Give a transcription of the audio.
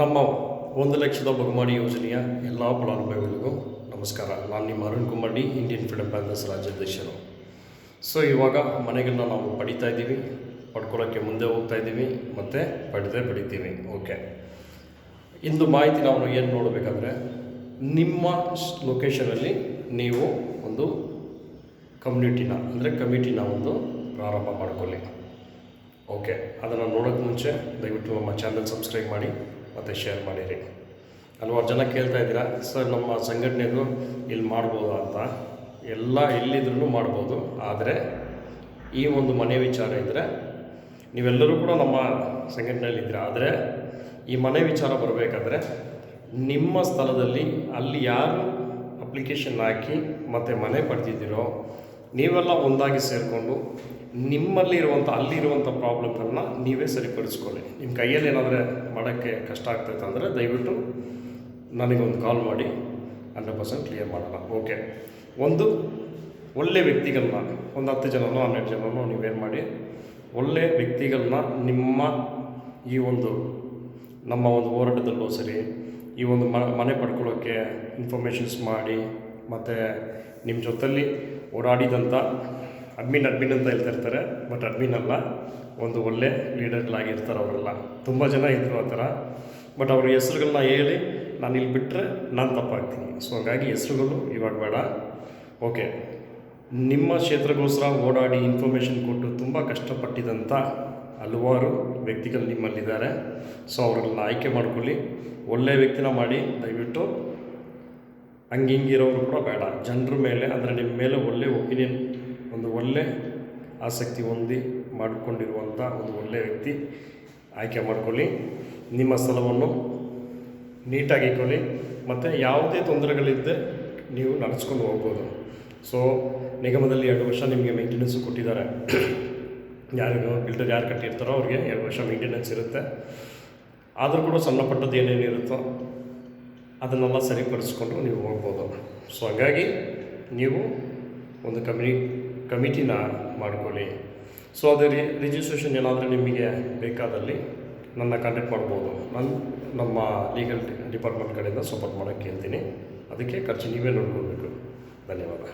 ನಮ್ಮ ಒಂದು ಲಕ್ಷದ ಬಹುಮಾನಿ ಯೋಜನೆಯ ಎಲ್ಲ ಫಲಾನುಭವಿಗಳಿಗೂ ನಮಸ್ಕಾರ. ನಾನು ನಿಮ್ಮ Arun Kumar D Indian freedom bankers ರಾಜ್ಯಾಧ್ಯಕ್ಷರು ಸೊ ಇವಾಗ ಮನೆಗಳನ್ನ ನಾವು ಪಡಿತಾ ಇದ್ದೀವಿ. ಪಡ್ಕೊಳ್ಳೋಕ್ಕೆ ಮುಂದೆ ಹೋಗ್ತಾ ಇದ್ದೀವಿ. ಮತ್ತು ಪಡೆದೇ ಪಡಿತೀವಿ. ಓಕೆ ಇಂದು ಮಾಹಿತಿ ನಾವು ಏನು ನೋಡಬೇಕಂದ್ರೆ, ನಿಮ್ಮ ಲೊಕೇಶನಲ್ಲಿ ನೀವು ಒಂದು ಕಮ್ಯುನಿಟಿನ ಅಂದರೆ ಕಮಿಟಿನ ಒಂದು ಪ್ರಾರಂಭ ಮಾಡ್ಕೊಳ್ಳಿ. ಓಕೆ ಅದನ್ನು ನೋಡೋಕ್ಕೆ ಮುಂಚೆ ದಯವಿಟ್ಟು ನಮ್ಮ ಚಾನಲ್ ಸಬ್ಸ್ಕ್ರೈಬ್ ಮಾಡಿ. ಮತ್ತು ಶೇರ್ ಮಾಡಿರಿ ಹಲವಾರು ಜನ ಕೇಳ್ತಾ ಇದ್ದೀರಾ, ಸರ್, ನಮ್ಮ ಸಂಘಟನೆಗೂ ಇಲ್ಲಿ ಮಾಡ್ಬೋದಾ ಅಂತ? ಎಲ್ಲ ಎಲ್ಲಿದ್ರೂ ಮಾಡ್ಬೋದು, ಆದರೆ ಈ ಒಂದು ಮನೆ ವಿಚಾರ ಇದ್ದರೆ ನೀವೆಲ್ಲರೂ ಕೂಡ ನಮ್ಮ ಸಂಘಟನೆಯಲ್ಲಿದ್ದೀರಾ ಆದರೆ ಈ ಮನೆ ವಿಚಾರ ಬರಬೇಕಾದ್ರೆ ನಿಮ್ಮ ಸ್ಥಳದಲ್ಲಿ ಅಲ್ಲಿ ಯಾರು ಅಪ್ಲಿಕೇಶನ್ ಹಾಕಿ ಮತ್ತು ಮನೆ ಪಡೆದಿದ್ದೀರೋ ನೀವೆಲ್ಲ ಒಂದಾಗಿ ಸೇರಿಕೊಂಡು ನಿಮ್ಮಲ್ಲಿ ಇರುವಂಥ ಅಲ್ಲಿರುವಂಥ ಪ್ರಾಬ್ಲಮ್ಗಳನ್ನ ನೀವೇ ಸರಿಪಡಿಸ್ಕೊಳ್ಳಿ. ನಿಮ್ಮ ಕೈಯಲ್ಲಿ ಏನಾದರೆ ಮಾಡೋಕ್ಕೆ ಕಷ್ಟ ಆಗ್ತೈತೆ ಅಂದರೆ ದಯವಿಟ್ಟು ನನಗೊಂದು ಕಾಲ್ ಮಾಡಿ, ಹಂಡ್ರೆಡ್ ಪರ್ಸೆಂಟ್ ಕ್ಲಿಯರ್ ಮಾಡೋಣ. ಓಕೆ. ಒಂದು, ಒಳ್ಳೆ ವ್ಯಕ್ತಿಗಳನ್ನ, ಒಂದು ಹತ್ತು ಜನನೋ, ಹನ್ನೆರಡು ಜನನೋ ನೀವೇನು ಮಾಡಿ, ಒಳ್ಳೆ ವ್ಯಕ್ತಿಗಳನ್ನ ನಿಮ್ಮ ಈ ಒಂದು, ನಮ್ಮ ಒಂದು ಹೋರಾಟದಲ್ಲೂ ಸರಿ ಈ ಒಂದು ಮನೆ ಪಡ್ಕೊಳ್ಳೋಕ್ಕೆ ಇನ್ಫಾರ್ಮೇಷನ್ಸ್ ಮಾಡಿ ಮತ್ತು ನಿಮ್ಮ ಜೊತೆಲಿ ಓಡಾಡಿದಂಥ ಅಡ್ಮಿನ್ ಅಡ್ಮಿನ್ ಅಂತ ಹೇಳ್ತಾ ಇರ್ತಾರೆ ಬಟ್ ಅಡ್ಮಿನ್ ಅಲ್ಲ, ಒಂದು ಒಳ್ಳೆ ಲೀಡರ್ಗಳಾಗಿರ್ತಾರೆ ಅವರೆಲ್ಲ. ತುಂಬ ಜನ ಇದ್ದರು ಆ ಥರ ಬಟ್ ಅವ್ರ ಹೆಸ್ರುಗಳನ್ನ ಹೇಳಿ ನಾನು ಇಲ್ಲಿ ಬಿಟ್ಟರೆ ನಾನು ತಪ್ಪಾಗ್ತೀನಿ. ಸೊ ಹಾಗಾಗಿ ಹೆಸ್ರುಗಳು ಇವಾಗ ಬೇಡ. ಓಕೆ ನಿಮ್ಮ ಕ್ಷೇತ್ರಗೋಸ್ಕರ ಓಡಾಡಿ ಇನ್ಫಾರ್ಮೇಷನ್ ಕೊಟ್ಟು ತುಂಬ ಕಷ್ಟಪಟ್ಟಿದಂಥ ಹಲವಾರು ವ್ಯಕ್ತಿಗಳು ನಿಮ್ಮಲ್ಲಿದ್ದಾರೆ. ಸೊ ಅವ್ರನ್ನ ಆಯ್ಕೆ ಮಾಡ್ಕೊಳ್ಳಿ. ಒಳ್ಳೆಯ ವ್ಯಕ್ತಿನ ಮಾಡಿ ದಯವಿಟ್ಟು ಹಂಗಿಂಗಿರೋರು ಕೂಡ ಬೇಡ. ಜನರ ಮೇಲೆ ಅಂದರೆ ನಿಮ್ಮ ಮೇಲೆ ಒಳ್ಳೆ ಒಪಿನಿಯನ್ ಒಂದು ಒಳ್ಳೆ ಆಸಕ್ತಿ ಹೊಂದಿ ಮಾಡಿಕೊಂಡಿರುವಂಥ ಒಂದು ಒಳ್ಳೆಯ ವ್ಯಕ್ತಿ ಆಯ್ಕೆ ಮಾಡ್ಕೊಳ್ಳಿ. ನಿಮ್ಮ ಸ್ಥಳವನ್ನು ನೀಟಾಗಿ ಇಟ್ಕೊಳ್ಳಿ. ಮತ್ತು ಯಾವುದೇ ತೊಂದರೆಗಳಿದ್ದರೆ ನೀವು ನಡೆಸ್ಕೊಂಡು ಹೋಗ್ಬೋದು. ಸೊ ನಿಗಮದಲ್ಲಿ ಎರಡು ವರ್ಷ ನಿಮಗೆ ಮೇಂಟೆನೆನ್ಸು ಕೊಟ್ಟಿದ್ದಾರೆ. ಯಾರಿಗೂ ಬಿಲ್ಡರ್ ಯಾರು ಕಟ್ಟಿರ್ತಾರೋ ಅವ್ರಿಗೆ ಎರಡು ವರ್ಷ ಮೇಂಟೆನೆನ್ಸ್ ಇರುತ್ತೆ. ಆದರೂ ಕೂಡ ಸಣ್ಣ ಪಟ್ಟದ್ದು ಏನೇನಿರುತ್ತೋ ಅದನ್ನೆಲ್ಲ ಸರಿಪಡಿಸ್ಕೊಂಡು ನೀವು ಹೋಗ್ಬೋದು. ಸೊ ಹಾಗಾಗಿ ನೀವು ಒಂದು ಕಮಿ ಕಮಿಟಿನ ಮಾಡಿಕೊಳ್ಳಿ. ಸೊ ಅದು ರಿ ರಿಜಿಸ್ಟ್ರೇಷನ್ ಏನಾದರೂ ನಿಮಗೆ ಬೇಕಾದಲ್ಲಿ ನನ್ನ ಕಾಂಟ್ಯಾಕ್ಟ್ ಮಾಡ್ಬೋದು. ನನ್ನ ನಮ್ಮ ಲೀಗಲ್ ಡಿಪಾರ್ಟ್ಮೆಂಟ್ ಕಡೆಯಿಂದ ಸಪೋರ್ಟ್ ಮಾಡೋಕ್ಕೆ ಹೇಳ್ತೀನಿ. ಅದಕ್ಕೆ ಖರ್ಚು ನೀವೇ ನೋಡ್ಕೊಳ್ಬೇಕು ಧನ್ಯವಾದ.